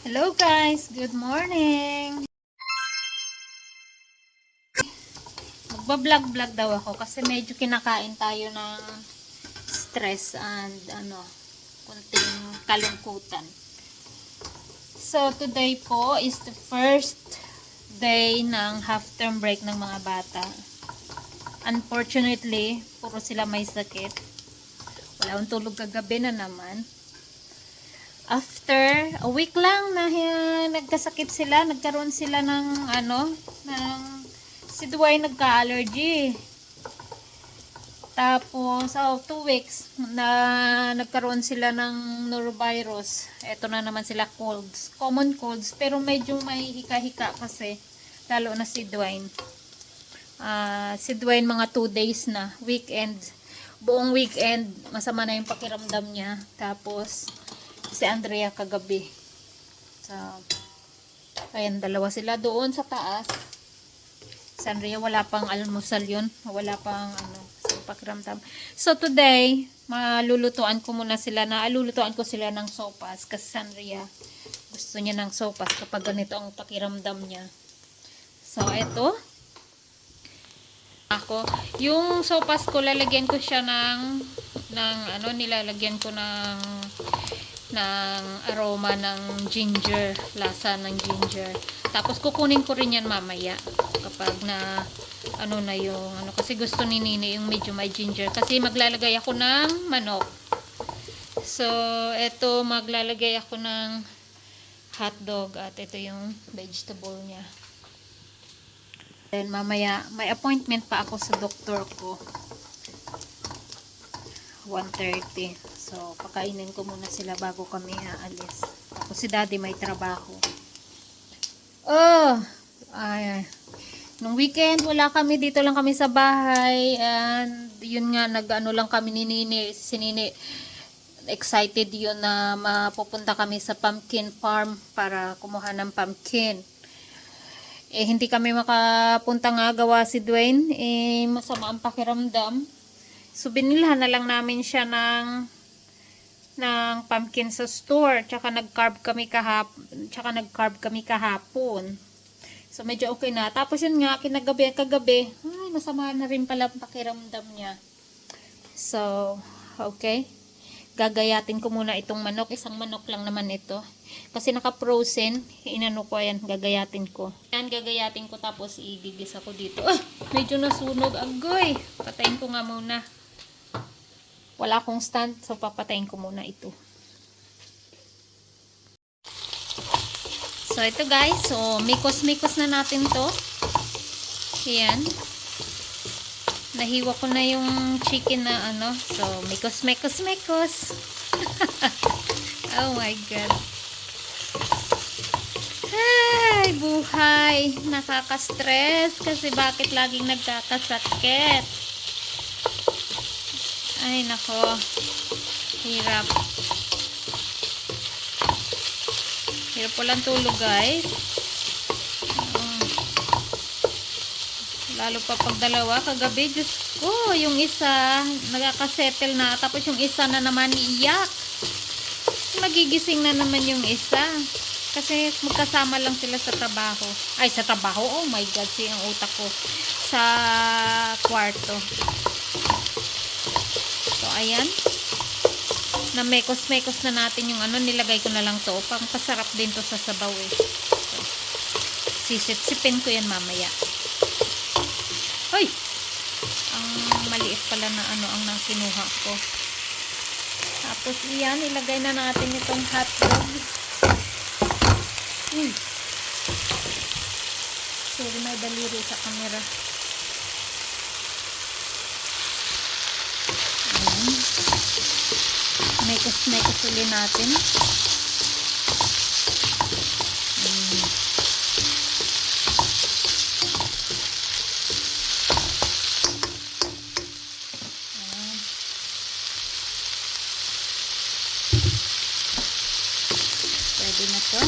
Hello guys, good morning. Magba-vlog-vlog daw ako kasi medyo kinakain tayo ng stress and ano, kunting kalungkutan. So today po is the first day ng half term break ng mga bata. Unfortunately, puro sila may sakit. Wala akong tulog kagabi na naman after a week lang na uh, nagkasakit sila, nagkaroon sila ng ano, ng si Dwayne nagka-allergy. Tapos, oh, two weeks na nagkaroon sila ng norovirus. Ito na naman sila colds. Common colds, pero medyo may hika-hika kasi. Lalo na si Dwayne. Ah, si Dwayne mga two days na. Weekend. Buong weekend, masama na yung pakiramdam niya. Tapos, si Andrea kagabi. So, ayan, dalawa sila doon sa taas. Si Andrea, wala pang almusal yun. Wala pang, ano, pakiramdam. So, today, malulutuan ko muna sila na, alulutuan ko sila ng sopas. Kasi si Andrea, gusto niya ng sopas kapag ganito ang pakiramdam niya. So, eto. Ako, yung sopas ko, lalagyan ko siya ng, ng, ano, nilalagyan ko ng, ng aroma ng ginger, lasa ng ginger. Tapos kukunin ko rin yan mamaya kapag na ano na yung ano kasi gusto ni Nini yung medyo may ginger kasi maglalagay ako ng manok. So, eto maglalagay ako ng hotdog at ito yung vegetable niya. Then mamaya may appointment pa ako sa doktor ko. 1.30. So, pakainin ko muna sila bago kami aalis. Tapos si daddy may trabaho. Oh! Ay, nung weekend, wala kami. Dito lang kami sa bahay. And, yun nga, nag-ano lang kami ni Nini. Si Nini, excited yun na mapupunta kami sa pumpkin farm para kumuha ng pumpkin. Eh, hindi kami makapunta nga gawa si Dwayne. Eh, masama ang pakiramdam. So, binilhan na lang namin siya ng ng pumpkin sa store. Tsaka nag-carb kami kahapon. Tsaka nag-carb kami kahapon. So, medyo okay na. Tapos yun nga, kinagabi, kagabi, ay, masama na rin pala ang pakiramdam niya. So, okay. Gagayatin ko muna itong manok. Isang manok lang naman ito. Kasi naka-frozen. Inano ko yan. Gagayatin ko. Yan, gagayatin ko. Tapos igigis ako dito. Ah! Medyo nasunog. Agoy! Patayin ko nga muna. Wala akong stand. So, papatayin ko muna ito. So, ito guys. So, mikos-mikos na natin to. Ayan. Nahiwa ko na yung chicken na ano. So, mikos-mikos-mikos. oh my God. Ay, buhay. Nakaka-stress. Kasi bakit laging nagkakasakit? Ay, nako. Hirap. Hirap walang tulog, guys. Oo. Lalo pa pag dalawa. Kagabi, Diyos ko, yung isa, nagkakasettle na. Tapos yung isa na naman, iyak. Magigising na naman yung isa. Kasi magkasama lang sila sa trabaho. Ay, sa trabaho. Oh my God, si ang utak ko. Sa kwarto. Ayan. Na mekos-mekos na natin yung ano. Nilagay ko na lang to. Pang pasarap din to sa sabaw eh. So, sisip-sipin ko yan mamaya. Hoy! Ang maliit pala na ano ang nakinuha ko. Tapos iyan, ilagay na natin itong hotdog. Uy! Sorry, may daliri sa camera. Mekos-mekos uli natin. Mm. Ayan. Na to.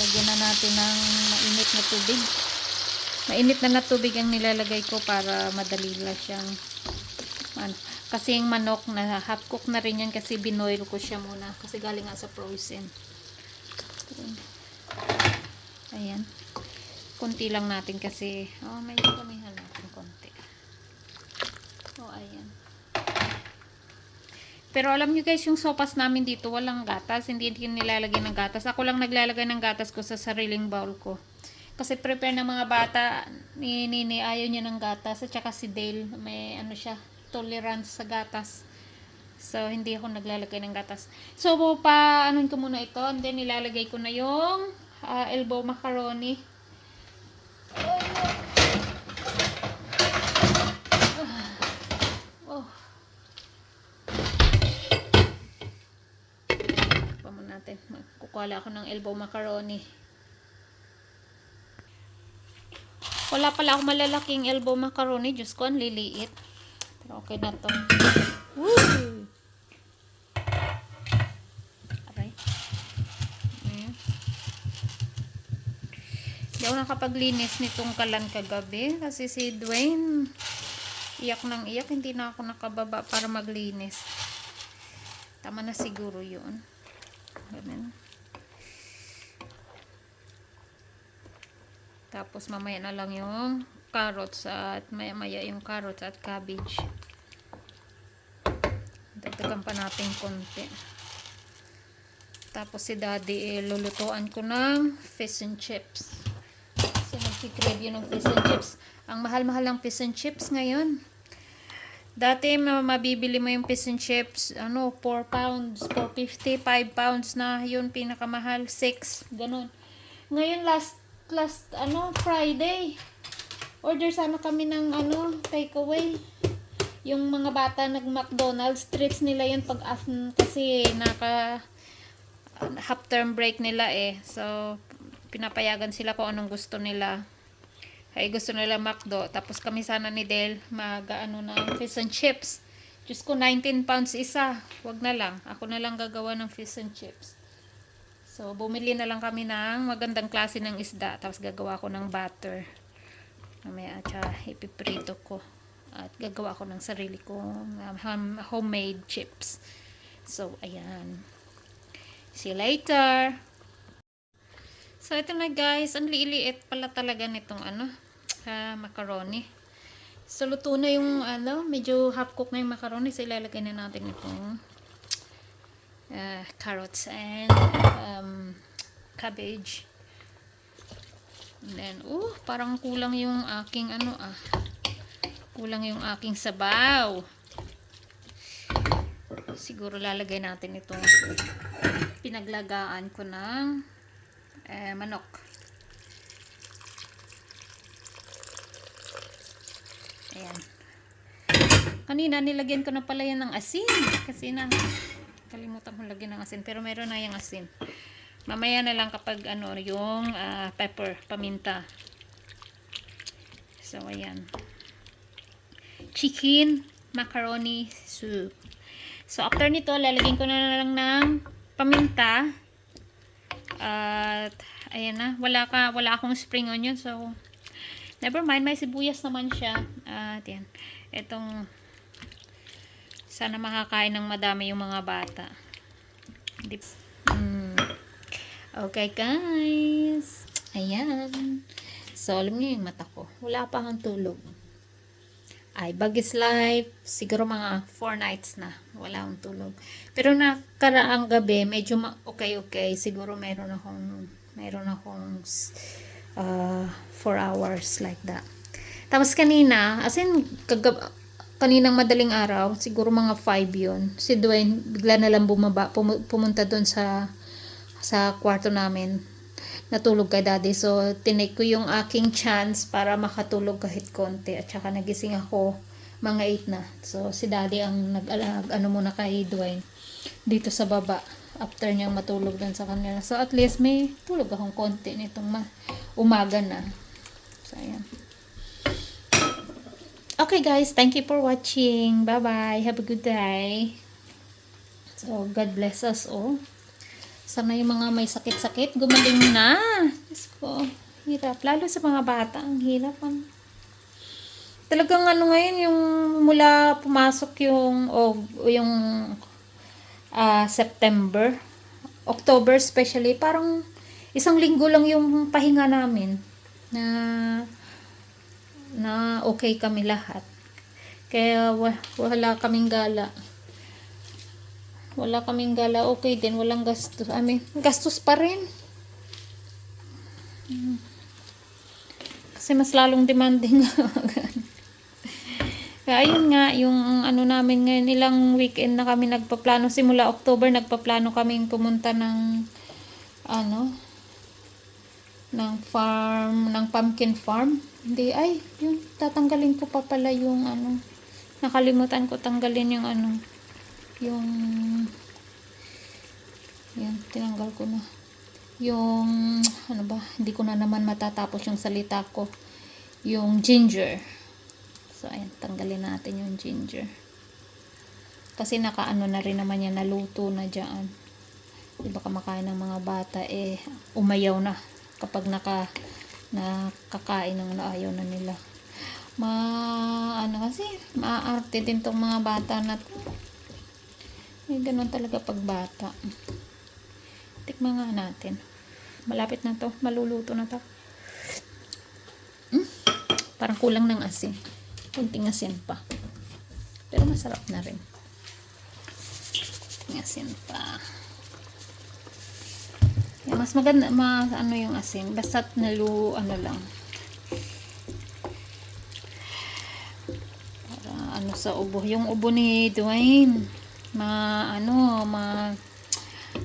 Lagyan na natin ng mainit na tubig. Mainit na na tubig ang nilalagay ko para madali lang siyang ano, Kasi yung manok na half cook na rin yan kasi binoil ko siya muna. Kasi galing nga sa frozen. Ayan. Kunti lang natin kasi, oh, may kumihan natin konti. Oh, ayan. Pero alam nyo guys, yung sopas namin dito, walang gatas. Hindi din nilalagay ng gatas. Ako lang naglalagay ng gatas ko sa sariling bowl ko. Kasi prepare ng mga bata, ni Nini ayaw niya ng gatas. At saka si Dale, may ano siya, tolerance sa gatas. So, hindi ako naglalagay ng gatas. So, pa, anon ko muna ito. And then, nilalagay ko na yung ah, elbow macaroni. Oh. Pa mo natin. Magkukuhala ako ng elbow macaroni. Wala pala ako malalaking elbow macaroni. Diyos ko, ang liliit. Okay na to. Woo! Aray. Ayan. Hindi ako nakapaglinis nitong kalan kagabi. Kasi si Dwayne, iyak ng iyak. Hindi na ako nakababa para maglinis. Tama na siguro yun. Ganun. Tapos mamaya na lang yung carrots at maya maya yung carrots at cabbage. Dagdagan pa natin konti. Tapos si daddy eh, lulutuan ko ng fish and chips. Kasi nagkikrave yun ng fish and chips. Ang mahal-mahal ng fish and chips ngayon. Dati ma- mabibili mo yung fish and chips, ano, 4 pounds, 450, 5 pounds na yun pinakamahal, 6, ganun. Ngayon last last ano Friday order sana kami ng ano takeaway yung mga bata nag McDonald's treats nila yun pag kasi naka half term break nila eh. So pinapayagan sila kung anong gusto nila. Ay gusto nila McDo. Tapos kami sana ni Del mag ano na fish and chips. Diyos ko 19 pounds isa. Wag na lang. Ako na lang gagawa ng fish and chips. So, bumili na lang kami ng magandang klase ng isda. Tapos gagawa ko ng butter. Mamaya, at ipiprito ko. At gagawa ko ng sarili kong um, hom- homemade chips. So, ayan. See you later! So, ito na guys. Ang liiliit pala talaga nitong ano, ah, macaroni. So, luto na yung ano, medyo half cook na yung macaroni. So, ilalagay na natin itong uh, carrots and um, cabbage. And then, uh, parang kulang yung aking ano ah. Kulang yung aking sabaw. Siguro lalagay natin itong pinaglagaan ko ng eh, manok. Ayan. Kanina nilagyan ko na pala yan ng asin kasi na kalimutan ko lagyan ng asin pero meron na yung asin mamaya na lang kapag ano yung ah, pepper, paminta so ayan chicken macaroni soup so after nito lalagyan ko na lang ng paminta at ayan na wala ka wala akong spring onion so never mind may sibuyas naman siya at yan itong sana makakain ng madami yung mga bata. Dip. Mm. Okay, guys. Ayan. So, alam niyo yung mata ko. Wala pa akong tulog. Ay, bagis life. Siguro mga 4 nights na. Wala akong tulog. Pero nakaraang gabi, medyo okay-okay. Siguro meron akong meron akong 4 hours like that. Tapos kanina, as in, kagab kaninang madaling araw, siguro mga 5 yun. Si Dwayne, bigla na lang bumaba, pum- pumunta doon sa sa kwarto namin. Natulog kay daddy. So, tinake ko yung aking chance para makatulog kahit konti. At saka nagising ako mga 8 na. So, si daddy ang nag ano muna kay Dwayne dito sa baba after niyang matulog doon sa kanila. So, at least may tulog akong konti nitong ma- umaga na. So, ayan. Okay guys, thank you for watching. Bye-bye. Have a good day. So, God bless us all. Sana yung mga may sakit-sakit, gumaling na. Diyos ko, hirap. Lalo sa mga bata, ang hirap. Ang... Talagang ano ngayon, yung mula pumasok yung, o, yung ah, September, October especially, parang isang linggo lang yung pahinga namin na na okay kami lahat. Kaya wa- wala kaming gala. Wala kaming gala. Okay din. Walang gastos. I mean, gastos pa rin. Hmm. Kasi mas lalong demanding. Kaya ayun nga, yung ano namin ngayon, ilang weekend na kami nagpaplano. Simula October, nagpaplano kaming pumunta ng ano, ng farm, ng pumpkin farm. Hindi, ay, yun, tatanggalin ko pa pala yung ano, nakalimutan ko tanggalin yung ano, yung, yan, tinanggal ko na. Yung, ano ba, hindi ko na naman matatapos yung salita ko. Yung ginger. So, ayan, tanggalin natin yung ginger. Kasi nakaano na rin naman yan, naluto na dyan. Di ba kamakain ng mga bata, eh, umayaw na kapag naka, nakakain ng ano, ayaw na nila. Ma, ano kasi, maaarte din tong mga bata na to. Eh, ganun talaga pag bata. Tikman nga natin. Malapit na to, maluluto na to. Hmm? Parang kulang ng asin. Kunting asin pa. Pero masarap na rin. Kunting asin pa. Kaya mas maganda, ma, ano yung asin. Basta't nalu, ano lang. Para ano sa ubo. Yung ubo ni Dwayne. Ma, ano, ma,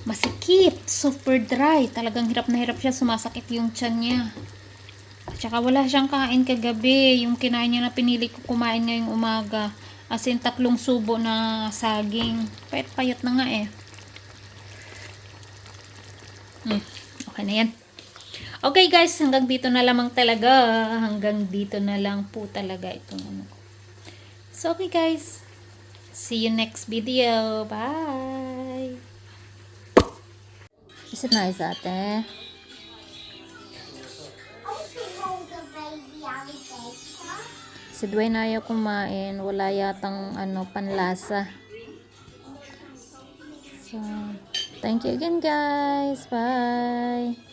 masikip. Super dry. Talagang hirap na hirap siya. Sumasakit yung tiyan niya. At saka wala siyang kain kagabi. Yung kinain niya na pinili ko kumain ngayong umaga. As in, tatlong subo na saging. Payat-payat na nga eh. Hmm, okay na yan. Okay guys, hanggang dito na lamang talaga. Hanggang dito na lang po talaga itong ano. So okay guys, see you next video. Bye! Is it nice ate? Si Dwayne ayaw kumain. Wala yatang ano, panlasa. So, thank you again guys. Bye!